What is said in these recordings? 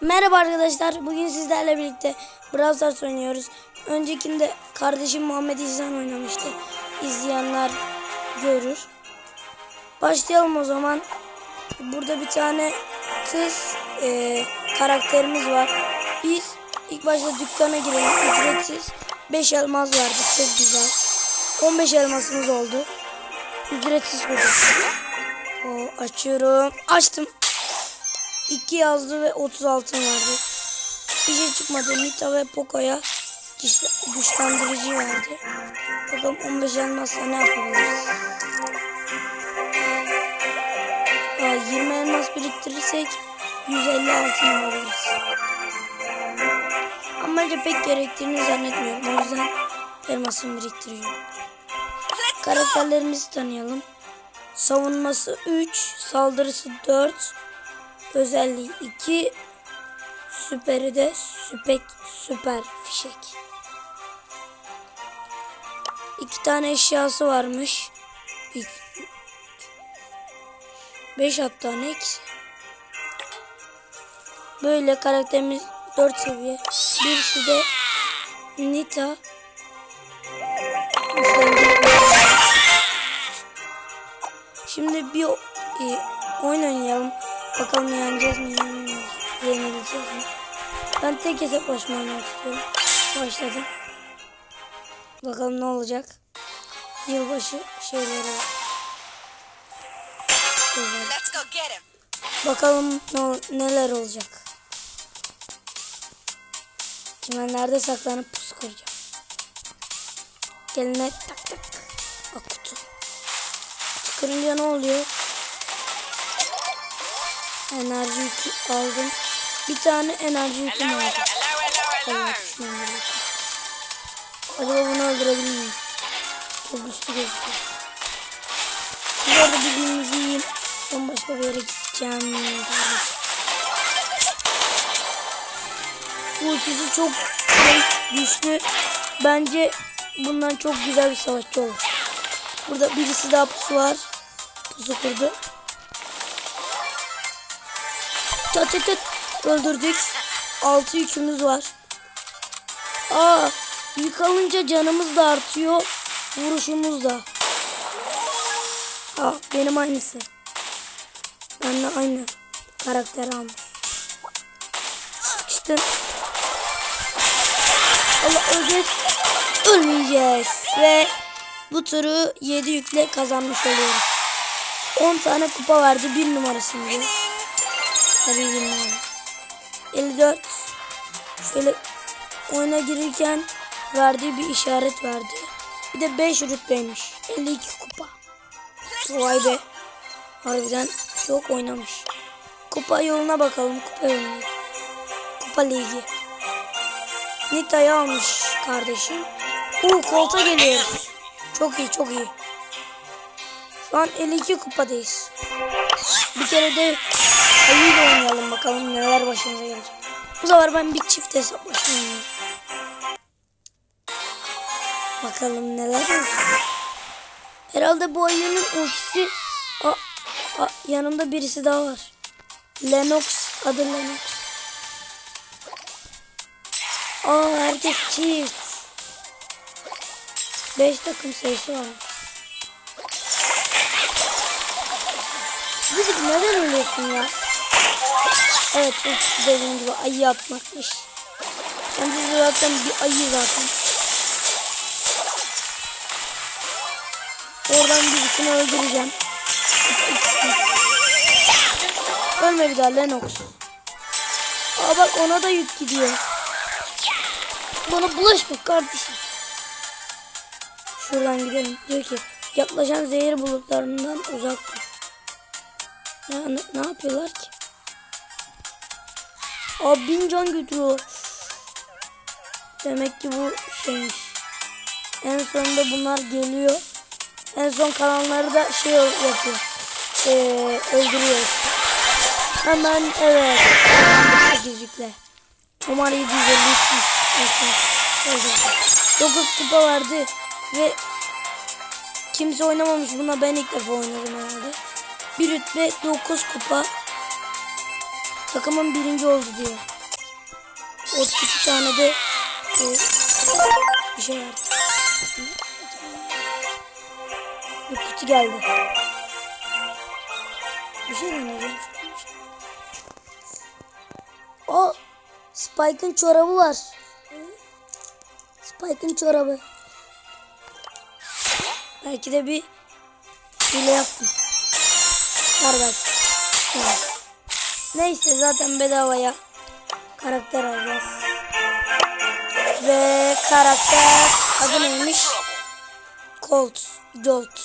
Merhaba arkadaşlar. Bugün sizlerle birlikte Brawl Stars oynuyoruz. Öncekinde kardeşim Muhammed İhsan oynamıştı. İzleyenler görür. Başlayalım o zaman. Burada bir tane kız e, karakterimiz var. Biz ilk başta dükkana girelim. Ücretsiz. 5 elmas verdi. Çok güzel. 15 elmasımız oldu. Ücretsiz kutu. Açıyorum. Açtım. 2 yazdı ve 30 altın verdi. Bir şey çıkmadı. Nita ve Poco'ya güçle- güçlendirici verdi. Bakalım 15 elmasla ne yapabiliriz? Aa, 20 elmas biriktirirsek 150 altın alırız. Ama pek gerektiğini zannetmiyorum. O yüzden elmasımı biriktiriyorum. Karakterlerimizi tanıyalım. Savunması 3, saldırısı 4, özelliği 2, süperi de süpek, süper fişek. İki tane eşyası varmış. 5 hatta ne ikisi. Böyle karakterimiz 4 seviye. Birisi de Nita. Şimdi bir e, oyun oynayalım. Bakalım yeneceğiz mi yenileceğiz, mi? Ben tek hesaplaşma oynamak istiyorum. Başladım. Bakalım ne olacak. Yılbaşı şeyleri var. Güzel. Let's go get him. Bakalım ne, neler olacak. Çimenlerde saklanıp pusu kuracağım. Geline tak tak. Bak kutu. Kutu kırınca ne oluyor? Enerji yükü aldım. Bir tane enerji Hello, aldım. yükü. Acaba bunu öldürebilir miyim? Çok güçlü gözüküyor. Siz orada birbirinizi yiyin. Ben başka bir yere gideceğim. Bu ikisi çok güçlü. Bence bundan çok güzel bir savaşçı olur. Burada birisi daha pusu var. Pusu kurdu. Çat çat çat. Öldürdük. Altı yükümüz var. Aa, yük alınca canımız da artıyor. Vuruşumuz da. Aa, benim aynısı. Benimle aynı karakter almış. İşte. Allah öleceğiz. Ölmeyeceğiz. Ve bu turu 7 yükle kazanmış oluyoruz. 10 tane kupa verdi. 1 numarasında. 1 numara. 54. Şöyle oyuna girirken verdiği bir işaret verdi. Bir de 5 rütbeymiş. 52 kupa. Vay be. Harbiden çok oynamış. Kupa yoluna bakalım. Kupa yoluna. Kupa ligi. Nita'yı almış kardeşim. Uuu kolta geliyoruz. Çok iyi çok iyi. Şu an 52 kupadayız. Bir kere de ayıyla oynayalım bakalım neler başımıza gelecek. Bu sefer ben bir çift hesaplaşma oynayayım. Bakalım neler olacak. Herhalde bu ayının ultisi... Aa, aa, yanımda birisi daha var. Lennox. Adı Lennox. Aa herkes çift. 5 takım sayısı var. Gidip neden ölüyorsun ya? Evet ultisi dediğim gibi ayı atmakmış. Kendisi zaten bir ayı zaten. Oradan birisini öldüreceğim. Ölme bir daha Lennox. Aa bak ona da yük gidiyor. Bana bulaşma kardeşim. Şuradan gidelim. Diyor ki yaklaşan zehir bulutlarından uzak dur. Ya ne, ne yapıyorlar ki? Aa bin can götürüyor. Demek ki bu şeymiş. En sonunda bunlar geliyor. En son kalanları da şey yapıyor. Ee, öldürüyor. Hemen evet. 8 yükle. Umar 753 9 kupa verdi ve kimse oynamamış buna ben ilk defa oynadım herhalde. Bir rütbe 9 kupa takımın birinci oldu diyor. 32 tane de e, bir şey var. Bir kutu geldi. Bir şey deneyeceğim. O Spike'ın çorabı var. Spike'ın çorabı. Belki de bir hile yaptım. Var belki. Evet. Neyse zaten bedavaya karakter alacağız. Ve karakter adı neymiş? Colt. Jolt.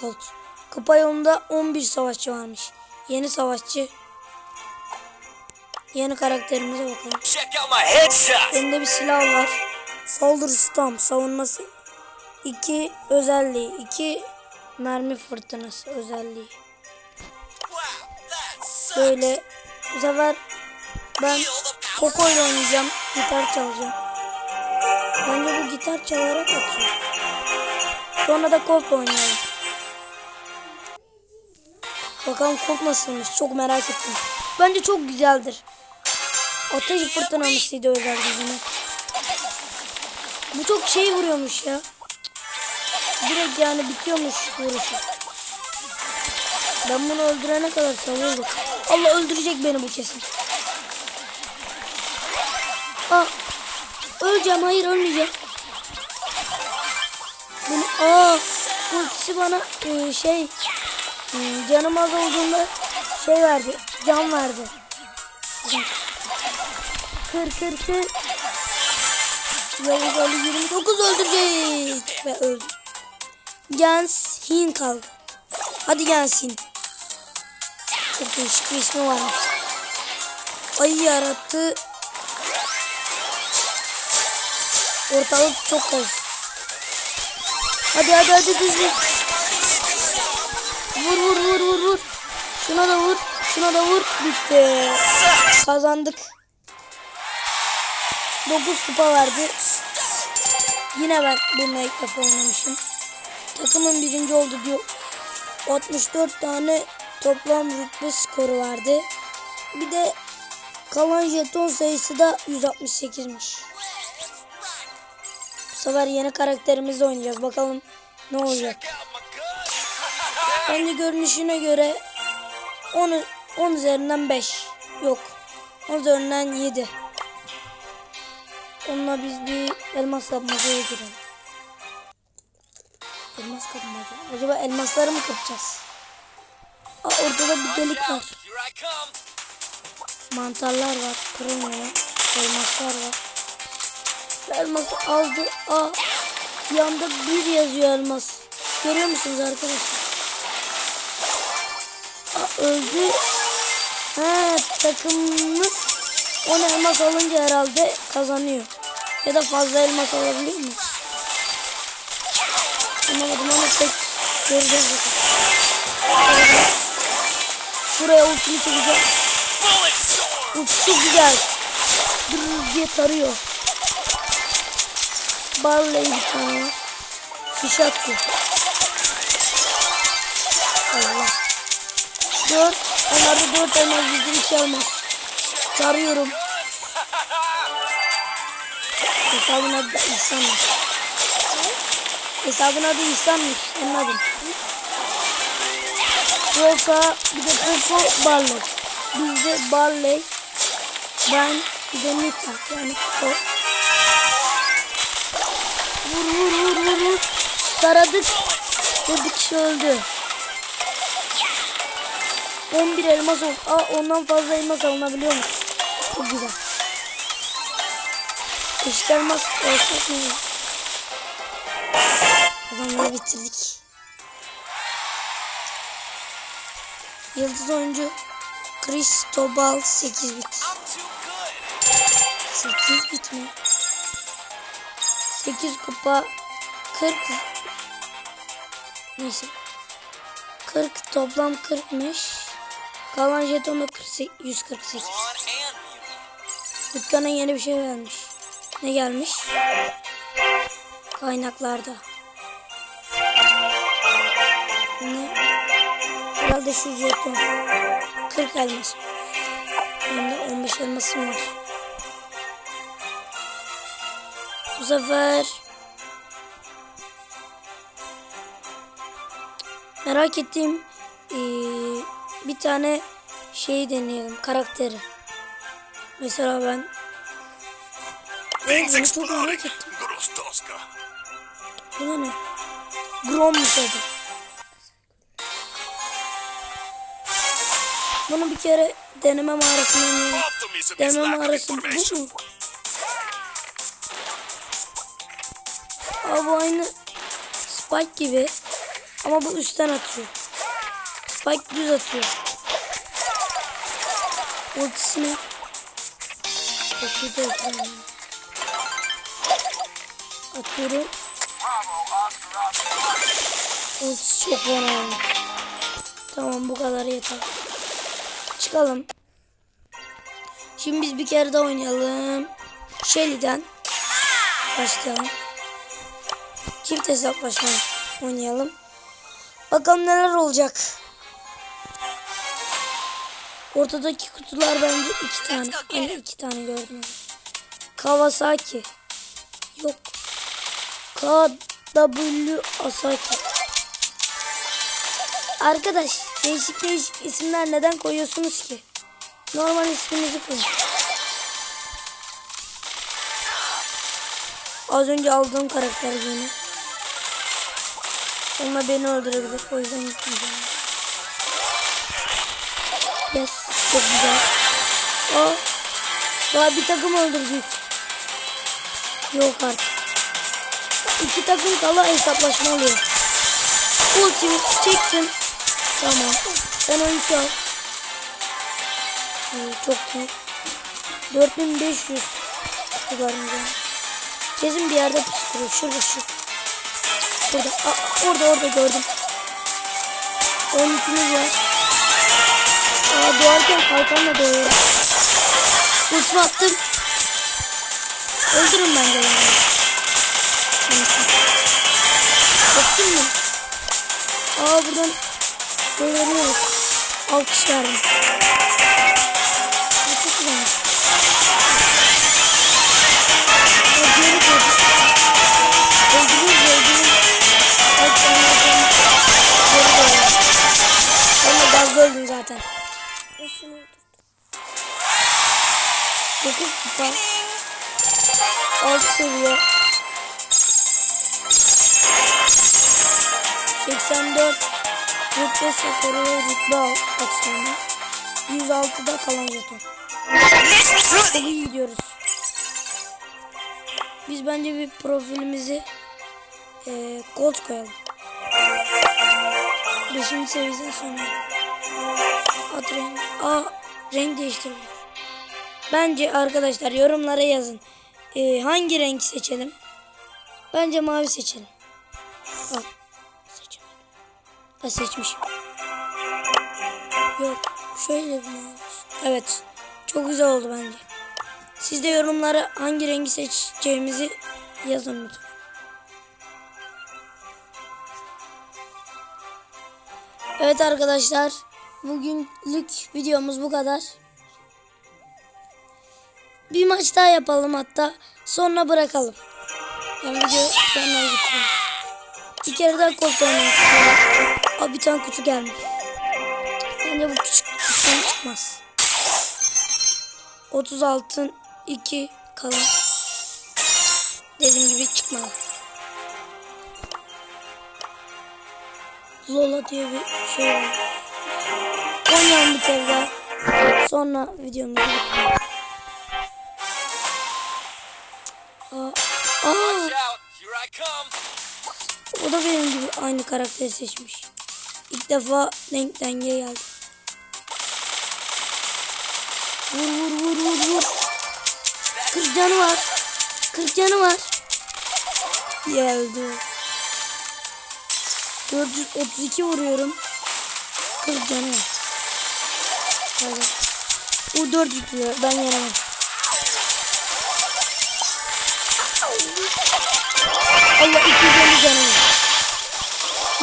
Colt. Kupa yolunda 11 savaşçı varmış. Yeni savaşçı. Yeni karakterimize bakalım. Elinde bir silah var. Saldırısı tam. Savunması. 2 özelliği. 2 mermi fırtınası özelliği. Böyle bu sefer ben. Poco ile oynayacağım. Gitar çalacağım. Bence bu gitar çalarak atıyor. Sonra da Colt oynayalım. Bakalım Colt nasılmış. Çok merak ettim. Bence çok güzeldir. Ateş fırtınamısıydı özel gücüne. Bu çok şey vuruyormuş ya. Direkt yani bitiyormuş vuruşu. Ben bunu öldürene kadar savururum. Allah öldürecek beni bu kesin. Aa, öleceğim. Hayır ölmeyeceğim. Bunu, aa, ultisi bana e, şey hmm, canım az olduğunda şey verdi. Can verdi. Kır kır kır. Yavuz Ali 29 öldürecek. Ve öldü. Gens Hin kaldı. Hadi Gens Hin. Çok değişik bir ismi varmış. Ayı yarattı. Ortalık çok karışık. Hadi hadi hadi düzgün. Vur vur vur vur vur. Şuna da vur. Şuna da vur. Bitti. Kazandık. 9 kupa verdi. Yine ben bununla ilk defa oynamışım. Takımın birinci oldu diyor. 64 tane toplam rütbe skoru vardı. Bir de kalan jeton sayısı da 168'miş. Bu sefer yeni karakterimizle oynayacağız. Bakalım ne olacak. Bence görünüşüne göre 10, 10 üzerinden 5. Yok. 10 üzerinden 7. Onunla biz bir elmas kapmacaya girelim. Elmas kapmaca. Acaba elmasları mı kapacağız? Aa, orada bir delik var. Mantarlar var. Kırılmıyor. Elmaslar var. Elması aldı. Aa, yanda bir yazıyor elmas. Görüyor musunuz arkadaşlar? Aa, öldü. Ha, takımımız 10 elmas alınca herhalde kazanıyor. Ya da fazla elmas alabiliyor mu? Anlamadım ama tek göreceğiz bakalım. Şuraya ultimi çekeceğim. Çok güzel. Dırr diye tarıyor. Barley bir tane. Şişe atıyor. Allah. Dört. Onlarda dört elmas bizde iki elmas. Tarıyorum. Hesabın adı da İhsan'mış. Hesabın adı İhsan'mış. Adın. Rosa bir de Poco Barley. Bizde Barley ben bir de Nita yani o. Vur vur vur vur vur. Taradık ve bir kişi öldü. 11 elmas oldu. Aa ondan fazla elmas alınabiliyor mu? Çok güzel. Eşit elmas olsak olur? Adamları bitirdik. Yıldız oyuncu Cristobal 8 bit. I'm too good. 8 bit mi? 8 kupa 40 Neyse 40 toplam 40'mış Kalan jeton da 48 148 Lawn and music. Dükkana yeni bir şey gelmiş Ne gelmiş? Kaynaklarda Herhalde şu jeton 40 elmas Benim de 15 elmasım var Bu sefer merak ettiğim eee, bir tane şey deneyelim karakteri. Mesela ben bunu çok merak ettim. Bu ne? Grommuş adı. Bunu bir kere deneme mağarasında oynayalım. Deneme mağarası bu mu? Aa, bu aynı Spike gibi. Ama bu üstten atıyor. Spike düz atıyor. Ultisini de atıyorum. Ultisi çok oldu. Tamam bu kadar yeter. Çıkalım. Şimdi biz bir kere daha oynayalım. Shelly'den başlayalım. Çift hesaplaşma oynayalım. Bakalım neler olacak. Ortadaki kutular bence iki tane. Hani iki tane gördüm. Kawasaki. Yok. KW Asaki. Arkadaş değişik değişik isimler neden koyuyorsunuz ki? Normal isminizi koyun. Az önce aldığım karakter yine. Onunla beni öldürebilir. O yüzden gitmeyeceğim. Yes. Çok güzel. Aa, daha bir takım öldürecek. Yok artık. İki takım kala hesaplaşma oluyor. Ultimi çektim. Tamam. Ben oyun al. Ee, çok iyi. 4500 kutularımız var. Kesin bir yerde püskürüyor. Şurada şu. Burada. Aa, orada orada gördüm. 12'miz var. Aa, doğarken kalkanla doğuyor. Ultimi attım. Öldürün bence yani. Baktın mı? Aa buradan söyleniyoruz. Alkış verdim. Aa, Çok zaten geri. Ben de gazda öldüm zaten. Olsun öldürdüm. 9 kupa. 6 seviye. 84 rütbe skoru ve rütbe sonra. 106'da kalan jeton. İyi gidiyoruz. Biz bence bir profilimizi eee gold koyalım. 5. seviyeden sonra. At renk. Aa renk değiştirebilir. Bence arkadaşlar yorumlara yazın. Eee, hangi renk seçelim? Bence mavi seçelim. Al. Ha seçmişim. Yok. Şöyle olsun. Evet. Çok güzel oldu bence. Siz de yorumlara hangi rengi seçeceğimizi yazın lütfen. Evet arkadaşlar. Bugünlük videomuz bu kadar. Bir maç daha yapalım hatta. Sonra bırakalım. Yani video sonra bitirelim. Bir kere daha istiyorum. Aa bir tane kutu gelmiş. Bence bu küçük kutudan çıkmaz. 30 altın 2 kalan. Dediğim gibi çıkmadı. Lola diye bir şey var. Oynayalım bir kere. Sonra videomuzu bitirelim. O da benim gibi aynı karakteri seçmiş. İlk defa denk denge geldi. Vur vur vur vur vur. 40 canı var. 40 canı var. Geldi. 432 vuruyorum. 40 canı var. Pardon. O 4 yüklüyor. Ben yenemem. Allah 250 canı var.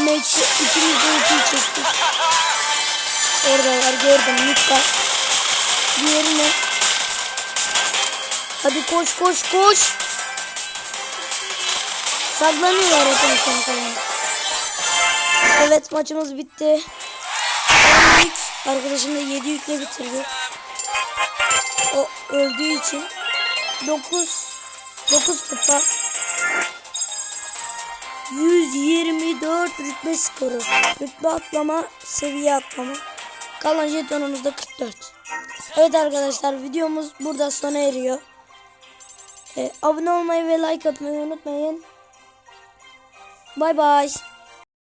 Max ikimiz de ultiyi çektik. Gördüm. Mut var. Diğeri ne? Hadi koş koş koş. Saklanıyorlar zaten sona kalan. Evet maçımız bitti. On yük. Arkadaşım da 7 yükle bitirdi. O öldüğü için 9 9 kupa 124 rütbe skoru. Rütbe atlama, seviye atlama. Kalan jetonumuz da 44. Evet arkadaşlar videomuz burada sona eriyor. Ee, abone olmayı ve like atmayı unutmayın. Bay bay.